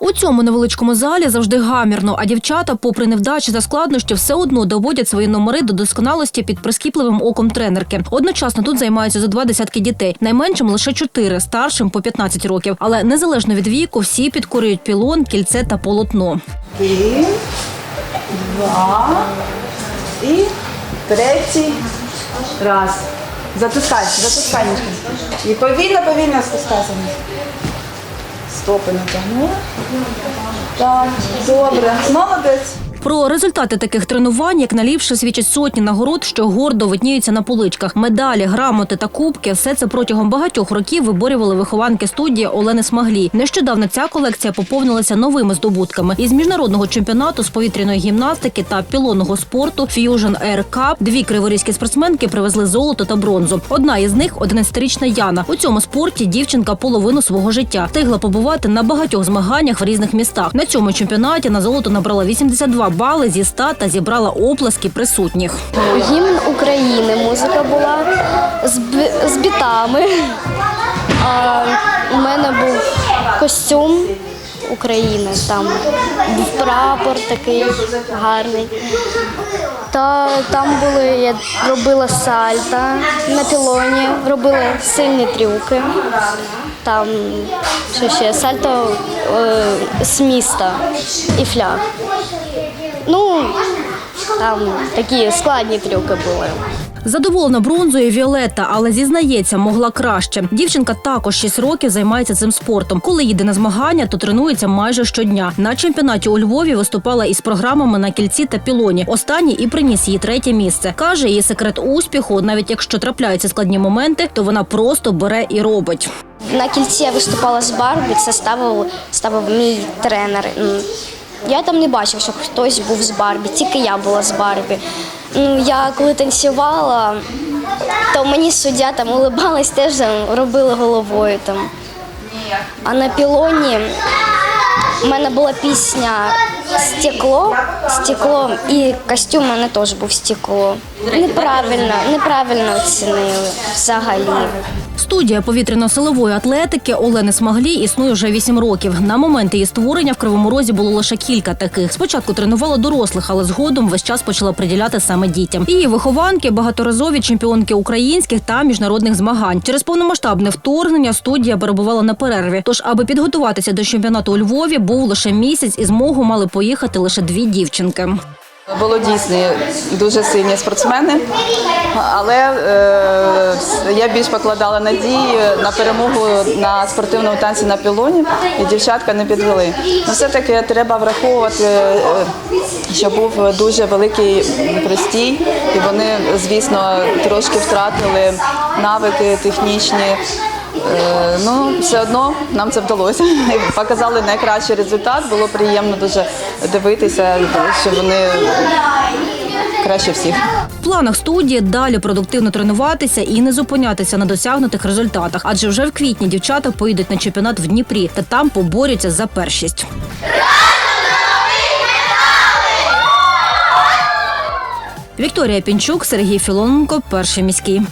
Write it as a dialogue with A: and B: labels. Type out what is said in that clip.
A: У цьому невеличкому залі завжди гамірно, а дівчата, попри невдачі та складнощі, все одно доводять свої номери до досконалості під прискіпливим оком тренерки. Одночасно тут займаються за два десятки дітей, найменшим лише чотири, старшим по 15 років. Але незалежно від віку, всі підкорюють пілон, кільце та полотно.
B: Один, два і третій раз. Затискай, затискай. І повільно, повільно спускайся. Стопи натягнула. Так, добре. Молодець.
A: Про результати таких тренувань, як наліпше, свідчать сотні нагород, що гордо видніються на поличках. Медалі, грамоти та кубки все це протягом багатьох років виборювали вихованки студії Олени Смаглі. Нещодавно ця колекція поповнилася новими здобутками. Із міжнародного чемпіонату з повітряної гімнастики та пілонного спорту Fusion Air Cup дві криворізькі спортсменки привезли золото та бронзу. Одна із них 11-річна Яна. У цьому спорті дівчинка половину свого життя встигла побувати на багатьох змаганнях в різних містах. На цьому чемпіонаті на золото набрала 82 бали зі 100 та зібрала оплески присутніх.
C: Гімн України музика була з, з бітами. А у мене був костюм України, там був прапор такий гарний. Та там були, я робила сальта на пілоні, робила сильні трюки. Там що ще сальто е, з міста і фляг. Ну, там такі складні трюки були.
A: Задоволена бронзою Віолетта, але зізнається, могла краще. Дівчинка також 6 років займається цим спортом. Коли їде на змагання, то тренується майже щодня. На чемпіонаті у Львові виступала із програмами на кільці та пілоні. Останній і приніс їй третє місце. Каже, її секрет успіху, навіть якщо трапляються складні моменти, то вона просто бере і робить.
C: На кільці я виступала з Барбі, це ставив, ставив мій тренер. Я там не бачив, що хтось був з Барбі, тільки я була з Барбі. Ну, я коли танцювала, то мені суддя там улибалась, теж там, робила головою там. А на пілоні в мене була пісня Стекло, стекло і костюм у мене теж був стекло. Неправильно, неправильно оцінили взагалі.
A: Студія повітряно-силової атлетики Олени Смаглі існує вже 8 років. На момент її створення в Кривому Розі було лише кілька таких. Спочатку тренувала дорослих, але згодом весь час почала приділяти саме дітям. Її вихованки багаторазові чемпіонки українських та міжнародних змагань. Через повномасштабне вторгнення студія перебувала на перерві. Тож, аби підготуватися до чемпіонату у Львові, був лише місяць, і змогу мали поїхати лише дві дівчинки.
B: Було дійсно дуже сильні спортсмени, але е, я більш покладала надії на перемогу на спортивному танці на пілоні, і дівчатка не підвели. Ну, все-таки треба враховувати, е, що був дуже великий простій, і вони, звісно, трошки втратили навики технічні. Е, Ну, все одно нам це вдалося. Показали найкращий результат. Було приємно дуже дивитися, що вони краще всіх.
A: В планах студії далі продуктивно тренуватися і не зупинятися на досягнутих результатах. Адже вже в квітні дівчата поїдуть на чемпіонат в Дніпрі та там поборються за першість. Вікторія Пінчук, Сергій Філоненко, перший міський.